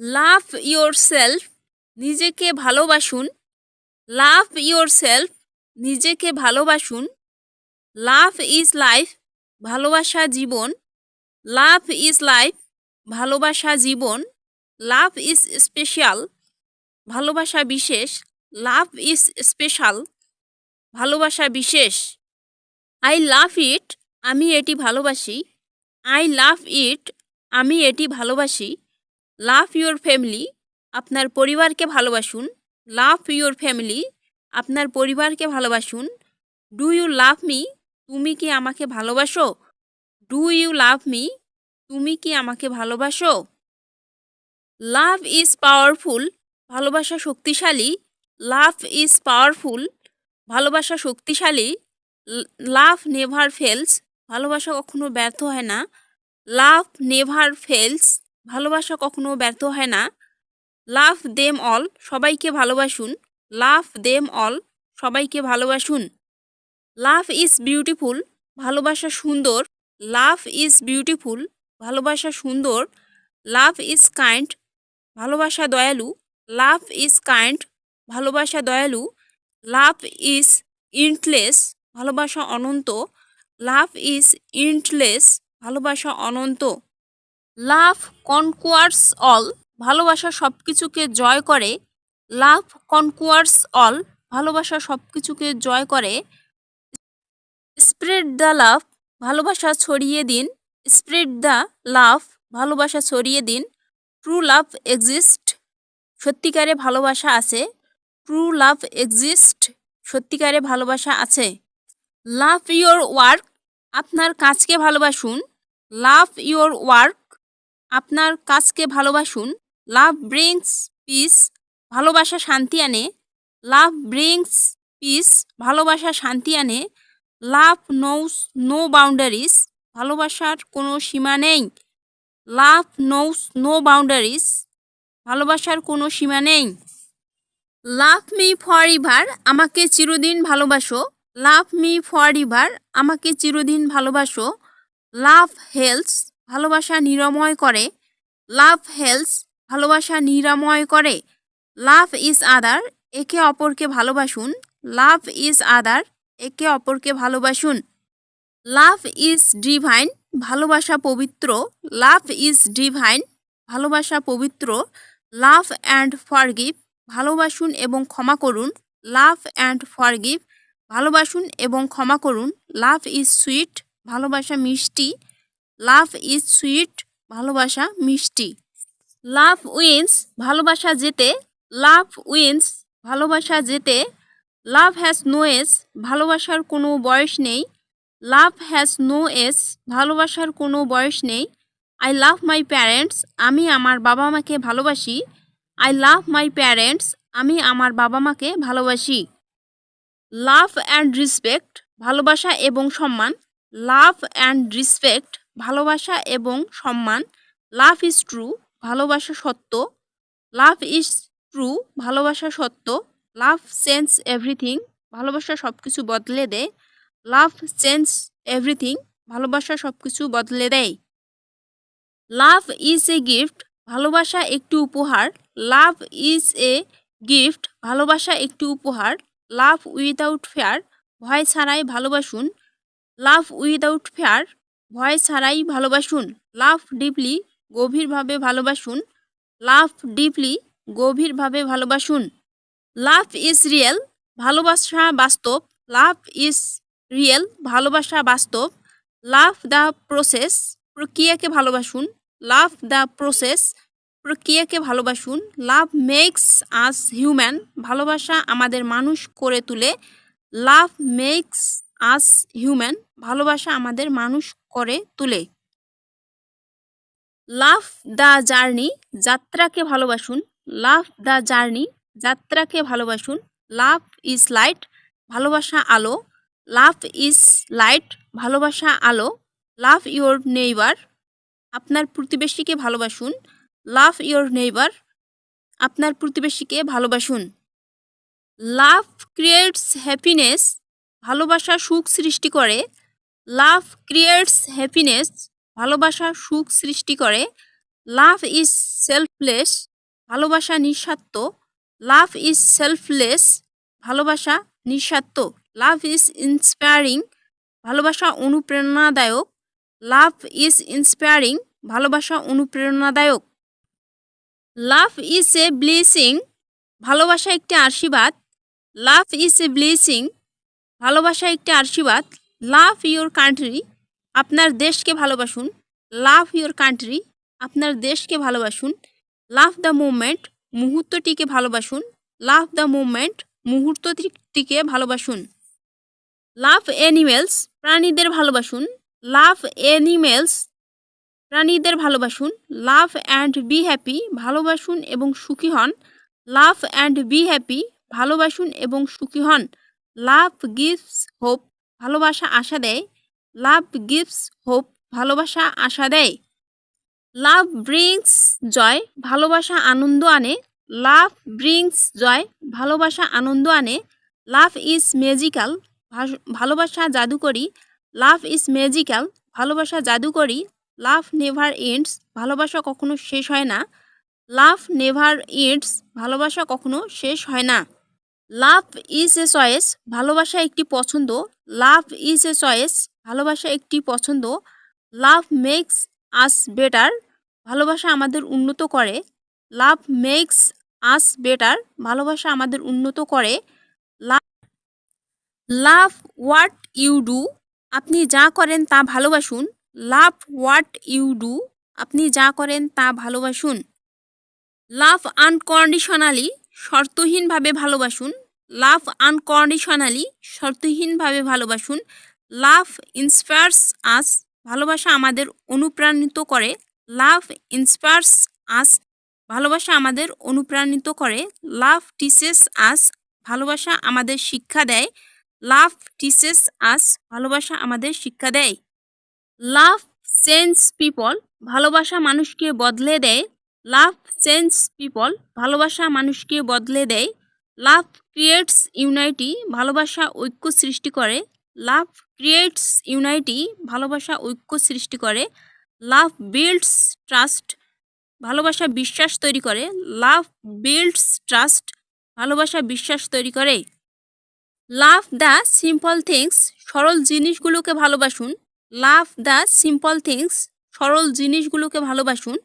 Love your self নিজেকে ভালোবাসুন। Love your self নিজেকে ভালোবাসুন। লাভ ইজ লাইফ ভালোবাসা জীবন। লাভ ইজ লাইফ ভালোবাসা জীবন। লাভ ইজ স্পেশাল ভালোবাসা বিশেষ। লাভ ইজ স্পেশাল ভালোবাসা বিশেষ। আই লাভ ইট আমি এটি ভালোবাসি। আই লাভ ইট আমি এটি ভালোবাসি। লাভ ইউর ফ্যামিলি, আপনার পরিবারকে ভালোবাসুন। লাভ ইউর ফ্যামিলি, আপনার পরিবারকে ভালোবাসুন। Do you love me? তুমি কি আমাকে ভালোবাসো? Do you love me? তুমি কি আমাকে ভালোবাসো? লাভ ইজ পাওয়ারফুল, ভালোবাসা শক্তিশালী। লাভ ইজ পাওয়ারফুল, ভালোবাসা শক্তিশালী। লাভ নেভার ফেলস, ভালোবাসা কখনো ব্যর্থ হয় না। লাভ নেভার ফেলস ভালোবাসা কখনো ব্যর্থ হয় না। লাভ দেম অল, সবাইকে ভালোবাসুন। লাভ দেম অল, সবাইকে ভালোবাসুন। লাভ ইজ বিউটিফুল, ভালোবাসা সুন্দর। লাভ ইজ বিউটিফুল, ভালোবাসা সুন্দর। লাভ ইজ কাইন্ড, ভালোবাসা দয়ালু। লাভ ইজ কাইন্ড, ভালোবাসা দয়ালু। লাভ ইজ ইন্টলেস, ভালোবাসা অনন্ত। লাভ ইজ ইন্টলেস, ভালোবাসা অনন্ত। লাভ কনকুয়ার্স অল, ভালোবাসা সব কিছুকে জয় করে। লাভ কনকুয়ার্স অল, ভালোবাসা সব কিছুকে জয় করে। স্প্রেড দ্য লাভ, ভালোবাসা ছড়িয়ে দিন। স্প্রেড দ্য লাভ, ভালোবাসা ছড়িয়ে দিন। ট্রু লাভ এক্সিস্ট, সত্যিকারে ভালোবাসা আছে। ট্রু লাভ এক্সিস্ট, সত্যিকারে ভালোবাসা আছে। লাভ ইয়োর ওয়ার্ক, আপনার কাজকে ভালোবাসুন। লাভ ইয়োর ওয়ার্ক আপনার কাজকে ভালোবাসুন। লাভ ব্রিংস পিস, ভালোবাসা শান্তি আনে। লাভ ব্রিংস পিস, ভালোবাসা শান্তি আনে। লাভ নোস, নো বাউন্ডারিজ ভালোবাসার কোনো সীমা নেই। লাভ নোস, নো বাউন্ডারিজ ভালোবাসার কোনো সীমা নেই। লাভ মি ফর ইভার, আমাকে চিরদিন ভালোবাসো। লাভ মি ফর ইভার, আমাকে চিরদিন ভালোবাসো। লাভ হেলস ভালোবাসা নিরাময় করে। লাভ হেলস ভালোবাসা নিরাময় করে। লাভ ইজ আদার একে অপরকে ভালোবাসুন। লাভ ইজ আদার একে অপরকে ভালোবাসুন। লাভ ইজ ডিভাইন ভালোবাসা পবিত্র। লাভ ইজ ডিভাইন ভালোবাসা পবিত্র। লাভ অ্যান্ড ফরগিভ ভালোবাসুন এবং ক্ষমা করুন। লাভ অ্যান্ড ফরগিভ ভালোবাসুন এবং ক্ষমা করুন। লাভ ইজ সুইট ভালোবাসা মিষ্টি। লাভ ইজ সুইট, ভালোবাসা মিষ্টি। লাভ উইন্স, ভালোবাসা যেতে লাভ উইন্স, ভালোবাসা যেতে লাভ হ্যাজ নো এজ ভালোবাসার কোনো বয়স নেই। লাভ হ্যাজ নো এজ ভালোবাসার কোনো বয়স নেই। আই লাভ মাই প্যারেন্টস, আমি আমার বাবা মাকে ভালোবাসি। আই লাভ মাই প্যারেন্টস, আমি আমার বাবা মাকে ভালোবাসি। লাভ অ্যান্ড রিসপেক্ট, ভালোবাসা এবং সম্মান। লাভ অ্যান্ড রিসপেক্ট ভালোবাসা এবং সম্মান। লাভ ইজ ট্রু, ভালোবাসা সত্য। লাভ ইজ ট্রু, ভালোবাসা সত্য। লাভ চেঞ্জ এভরিথিং, ভালোবাসা সব কিছু বদলে দেয়। লাভ চেঞ্জ এভরিথিং, ভালোবাসা সব কিছু বদলে দেয়। লাভ ইজ এ গিফট, ভালোবাসা একটি উপহার। লাভ ইজ এ গিফট, ভালোবাসা একটি উপহার। লাভ উইদাউট ফেয়ার, ভয় ছাড়াই ভালোবাসুন। লাভ উইদাউট ফেয়ার ভয় ছাড়াই ভালোবাসুন। লাভ ডিপলি, গভীরভাবে ভালোবাসুন। লাভ ডিপলি, গভীরভাবে ভালোবাসুন। লাভ ইজ রিয়েল, ভালোবাসা বাস্তব। লাভ ইজ রিয়েল, ভালোবাসা বাস্তব। লাভ দ্য প্রসেস, প্রক্রিয়াকে ভালোবাসুন। লাভ দ্য প্রসেস, প্রক্রিয়াকে ভালোবাসুন। লাভ মেক্স আস হিউম্যান, ভালোবাসা আমাদের মানুষ করে তুলে। লাভ মেক্স আস হিউম্যান ভালোবাসা আমাদের মানুষ করে তোলে। লাভ দ্য জার্নি, যাত্রাকে ভালোবাসুন। লাভ দ্য জার্নি, যাত্রাকে ভালোবাসুন। লাভ ইজ লাইট, ভালোবাসা আলো। লাভ ইজ লাইট, ভালোবাসা আলো। লাভ ইয়োর নেইবার, আপনার প্রতিবেশীকে ভালোবাসুন। লাভ ইয়োর নেইবার, আপনার প্রতিবেশীকে ভালোবাসুন। লাভ ক্রিয়েটস হ্যাপিনেস ভালোবাসা সুখ সৃষ্টি করে। লাভ ক্রিয়েটস হ্যাপিনেস ভালোবাসা সুখ সৃষ্টি করে। লাভ ইজ সেলফলেস ভালোবাসা নিঃস্বার্থ। লাভ ইজ সেলফলেস ভালোবাসা নিঃস্বার্থ। লাভ ইজ ইন্সপায়ারিং ভালোবাসা অনুপ্রেরণাদায়ক। লাভ ইজ ইন্সপায়ারিং ভালোবাসা অনুপ্রেরণাদায়ক। লাভ ইজ এ ব্লেসিং ভালোবাসা একটি আশীর্বাদ। লাভ ইজ এ ব্লেসিং ভালোবাসা একটি আশীর্বাদ। লাভ ইউর কান্ট্রি আপনার দেশকে ভালোবাসুন। লাভ ইউর কান্ট্রি আপনার দেশকে ভালোবাসুন। লাভ দ্য মুভমেন্ট মুহূর্তটিকে ভালোবাসুন। লাভ দ্য মুভমেন্ট মুহূর্তটিকে ভালোবাসুন। লাভ অ্যানিমেলস প্রাণীদের ভালোবাসুন। লাভ অ্যানিমেলস প্রাণীদের ভালোবাসুন। লাভ অ্যান্ড বি হ্যাপি ভালোবাসুন এবং সুখী হন। লাভ অ্যান্ড বি হ্যাপি ভালোবাসুন এবং সুখী হন। লাভ, গিভস, হোপ, ভালোবাসা, আশা দেয়। লাভ, গিভস, হোপ, ভালোবাসা, আশা দেয়। লাভ ব্রিংস জয়, ভালোবাসা, আনন্দ আনে। লাভ ব্রিংস জয়, ভালোবাসা, আনন্দ আনে। লাভ ইজ ম্যাজিক্যাল ভালোবাসা জাদুকরি। লাভ ইজ ম্যাজিক্যাল, ভালোবাসা জাদুকরি। লাভ নেভার এন্ডস, ভালোবাসা কখনো শেষ হয় না। লাভ নেভার এন্ডস, ভালোবাসা কখনো শেষ হয় না। লাভ ইজ এ চয়েস ভালোবাসা একটি পছন্দ। লাভ ইজ এ চয়েস ভালোবাসা একটি পছন্দ। লাভ মেক্স আস বেটার ভালোবাসা আমাদের উন্নত করে। লাভ মেক্স আস বেটার ভালোবাসা আমাদের উন্নত করে। Love love what you do আপনি যা করেন তা ভালোবাসুন। লাভ হোয়াট ইউ ডু আপনি যা করেন তা ভালোবাসুন। লাভ আনকন্ডিশনালি শর্তহীনভাবে ভালোবাসুন। লাভ আনকন্ডিশনালি শর্তহীনভাবে ভালোবাসুন। লাভ ইন্সপায়ার্স আস, ভালোবাসা আমাদের অনুপ্রাণিত করে। লাভ ইন্সপায়ার্স আস, ভালোবাসা আমাদের অনুপ্রাণিত করে। লাভ টিচেস আস, ভালোবাসা আমাদের শিক্ষা দেয়। লাভ টিচেস আস, ভালোবাসা আমাদের শিক্ষা দেয়। লাভ চেঞ্জ পিপল, ভালোবাসা মানুষকে বদলে দেয়। লাভ চেঞ্জ পিপল, ভালোবাসা মানুষকে বদলে দেয়। লাভ ক্রিয়েটস ইউনাইটি, ভালোবাসা ঐক্য সৃষ্টি করে। লাভ ক্রিয়েটস ইউনাইটি, ভালোবাসা ঐক্য সৃষ্টি করে। লাভ বিল্ডস ট্রাস্ট, ভালোবাসা বিশ্বাস তৈরি করে। লাভ বিল্ডস ট্রাস্ট, ভালোবাসা বিশ্বাস তৈরি করে। লাভ দ্য সিম্পল থিংস, সরল জিনিসগুলোকে ভালোবাসুন। লাভ দ্য সিম্পল থিংস, সরল জিনিসগুলোকে ভালোবাসুন।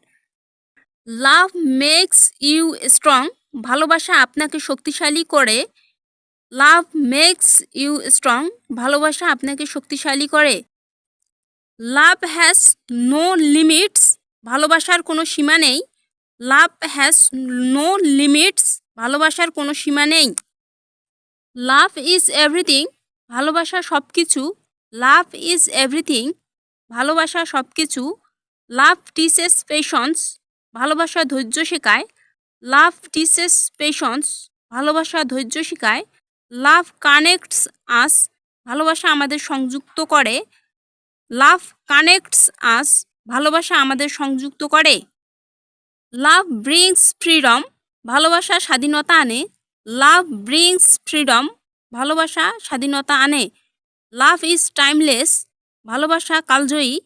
লাভ মেক্স ইউ স্ট্রং ভালোবাসা আপনাকে শক্তিশালী করে। লাভ মেক্স ইউ স্ট্রং ভালোবাসা আপনাকে শক্তিশালী করে। লাভ হ্যাজ নো লিমিটস ভালোবাসার কোনো সীমা নেই। লাভ হ্যাজ নো লিমিটস ভালোবাসার কোনো সীমা নেই। লাভ ইজ এভরিথিং ভালোবাসা সব কিছু লাভ ইজ এভরিথিং ভালোবাসা সব কিছু লাভ টিচেস পেশন্স ভালোবাসা ধৈর্য শেখায়। লাভ টিচেস পেশন্স ভালোবাসা ধৈর্য শেখায়। লাভ কানেক্টস আস ভালোবাসা আমাদের সংযুক্ত করে। লাভ কানেক্টস আস ভালোবাসা আমাদের সংযুক্ত করে। লাভ ব্রিংস ফ্রিডম ভালোবাসা স্বাধীনতা আনে। লাভ ব্রিংস ফ্রিডম ভালোবাসা স্বাধীনতা আনে। লাভ ইজ টাইমলেস ভালোবাসা কালজয়ী।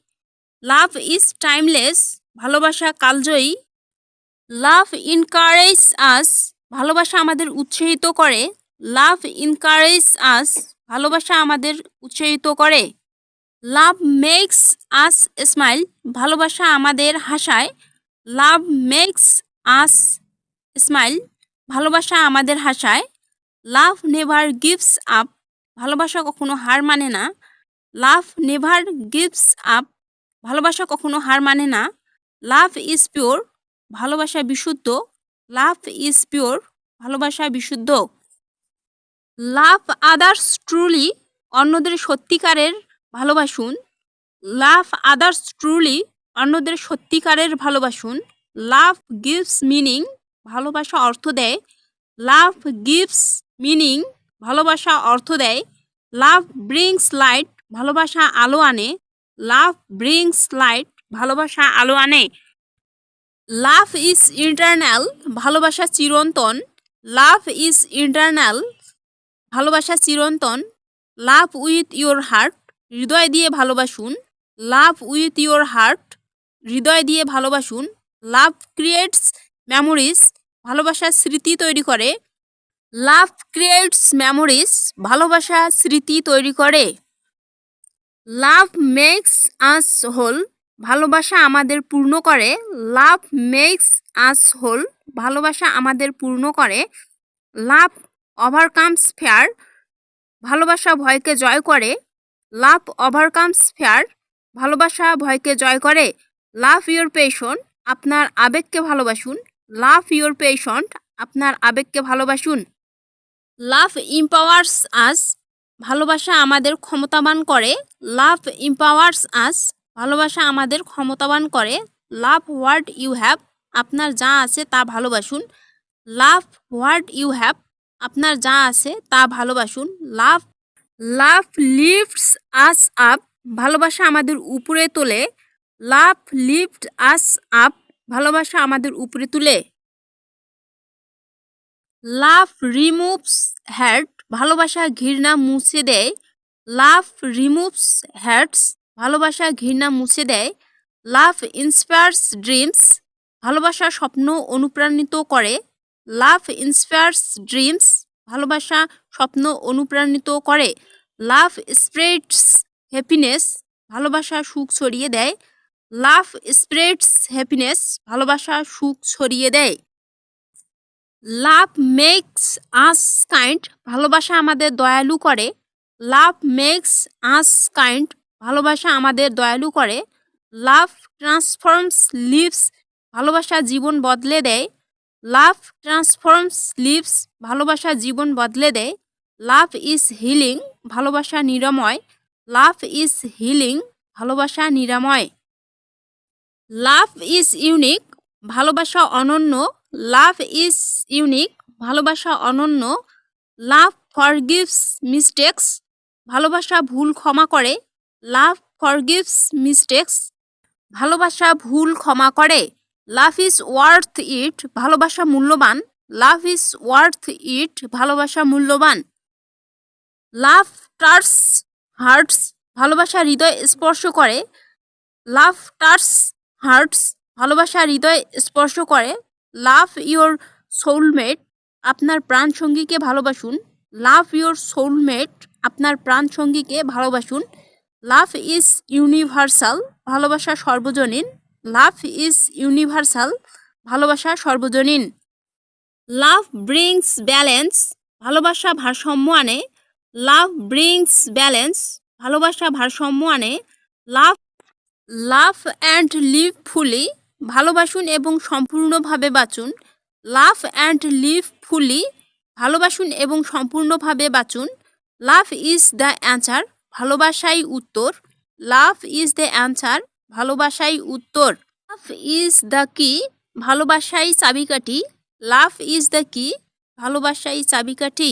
লাভ ইজ টাইমলেস ভালোবাসা কালজয়ী লাভ ইনকারেজ আস ভালোবাসা আমাদের উৎসাহিত করে। লাভ ইনকারেজ আস ভালোবাসা আমাদের উৎসাহিত করে। লাভ মেক্স আস স্মাইল ভালোবাসা আমাদের হাসায়। লাভ মেক্স আস স্মাইল ভালোবাসা আমাদের হাসায়। লাভ নেভার গিভস আপ ভালোবাসা কখনো হার মানে না। লাভ নেভার গিভস আপ ভালোবাসা কখনো হার মানে না। লাভ ইজ পিওর, ভালোবাসা বিশুদ্ধ। লাভ ইজ পিওর, ভালোবাসা বিশুদ্ধ। লাভ আদার্স ট্রুলি অন্যদের সত্যিকারের ভালোবাসুন। লাভ আদার্স ট্রুলি অন্যদের সত্যিকারের ভালোবাসুন। লাভ গিভস মিনিং, ভালোবাসা অর্থ দেয়। লাভ গিভস মিনিং, ভালোবাসা অর্থ দেয়। লাভ ব্রিংস লাইট, ভালোবাসা আলো আনে। লাভ ব্রিংস লাইট ভালোবাসা আলো আনে। লাভ ইজ ইন্টারনাল, ভালোবাসা চিরন্তন। লাভ ইজ ইন্টারনাল, ভালোবাসা চিরন্তন। লাভ উইথ ইয়োর হার্ট, হৃদয় দিয়ে ভালোবাসুন। লাভ উইথ ইয়োর হার্ট, হৃদয় দিয়ে ভালোবাসুন। লাভ ক্রিয়েটস মেমোরিজ ভালোবাসার স্মৃতি তৈরি করে। লাভ ক্রিয়েটস মেমোরিজ, ভালোবাসা স্মৃতি তৈরি করে। লাভ মেক্স আস হোল ভালোবাসা আমাদের পূর্ণ করে, লাভ মেক্স আস হোল ভালোবাসা আমাদের পূর্ণ করে, লাভ ওভারকামস ফেয়ার ভালোবাসা ভয়কে জয় করে, লাভ ওভারকামস ফেয়ার ভালোবাসা ভয়কে জয় করে, লাভ ইয়োর পেশন আপনার আবেগকে ভালোবাসুন, লাভ ইয়োর পেশন্ট আপনার আবেগকে ভালোবাসুন। লাভ ইম্পাওয়ার্স আস ভালোবাসা আমাদের ক্ষমতাবান করে, লাভ ইম্পাওয়ার্স আস ভালোবাসা আমাদের ক্ষমতাবান করে। লাভ হোয়াট ইউ হ্যাভ, আপনার যা আছে তা ভালোবাসুন। লাভ হোয়াট ইউ হ্যাভ, আপনার যা আছে তা ভালোবাসুন। লাভ লাভ লিফটস আস আপ, ভালোবাসা আমাদের উপরে তোলে। লাভ লিফট আস আপ, ভালোবাসা আমাদের উপরে তুলে। লাভ রিমুভস হ্যাট, ভালোবাসা ঘৃণা মুছে দেয়। লাভ রিমুভস হ্যাটস ভালোবাসা ঘৃণা মুছে দেয়। লাভ ইন্সপায়ার্স ড্রিমস ভালোবাসা স্বপ্ন অনুপ্রাণিত করে। লাভ ইন্সপায়ার্স ড্রিমস ভালোবাসা স্বপ্ন অনুপ্রাণিত করে। লাভ স্প্রেডস হ্যাপিনেস ভালোবাসা সুখ ছড়িয়ে দেয়। লাভ স্প্রেডস হ্যাপিনেস ভালোবাসা সুখ ছড়িয়ে দেয়। লাভ মেক্স আস কাইন্ড ভালোবাসা আমাদের দয়ালু করে। লাভ মেক্স আস কাইন্ড ভালোবাসা আমাদের দয়ালু করে। লাভ ট্রান্সফর্মস লিভস ভালোবাসা জীবন বদলে দেয়। লাভ ট্রান্সফর্মস লিভস ভালোবাসা জীবন বদলে দেয়। লাভ ইজ হিলিং ভালোবাসা নিরাময়। লাভ ইজ হিলিং ভালোবাসা নিরাময়। লাভ ইজ ইউনিক ভালোবাসা অনন্য। লাভ ইজ ইউনিক ভালোবাসা অনন্য। লাভ ফরগিভস মিস্টেক্স ভালোবাসা ভুল ক্ষমা করে। লাভ ফরগিভস মিস্টেক্স ভালোবাসা ভুল ক্ষমা করে। লাভ ইজ ওয়ার্থ ইট ভালোবাসা মূল্যবান। লাভ ইজ ওয়ার্থ ইট ভালোবাসা মূল্যবান। লাভ টার্স হার্টস ভালোবাসা হৃদয় স্পর্শ করে। লাভ টার্স হার্টস ভালোবাসা হৃদয় স্পর্শ করে। লাভ ইয়োর সোলমেট আপনার প্রাণ সঙ্গীকে ভালোবাসুন। লাভ ইয়োর সোলমেট আপনার প্রাণ সঙ্গীকে ভালোবাসুন। লাভ ইজ ইউনিভার্সাল, ভালোবাসা সর্বজনীন। লাভ ইজ ইউনিভার্সাল, ভালোবাসা সর্বজনীন। লাভ ব্রিংস ব্যালেন্স, ভালোবাসা ভারসাম্য আনে। লাভ ব্রিংস ব্যালেন্স, ভালোবাসা ভারসাম্য আনে। লাভ লাভ অ্যান্ড লিভ ফুলি, ভালোবাসুন এবং সম্পূর্ণভাবে বাঁচুন। লাভ অ্যান্ড লিভ ফুলি, ভালোবাসুন এবং সম্পূর্ণভাবে বাঁচুন। লাভ ইজ দ্য অ্যান্সার ভালোবাসাই উত্তর। লাভ ইজ দ্য অ্যান্সার, ভালোবাসাই উত্তর। লাভ ইজ দ্য কি, ভালোবাসাই চাবিকাঠি। লাভ ইজ দ্য কি, ভালোবাসাই চাবিকাঠি।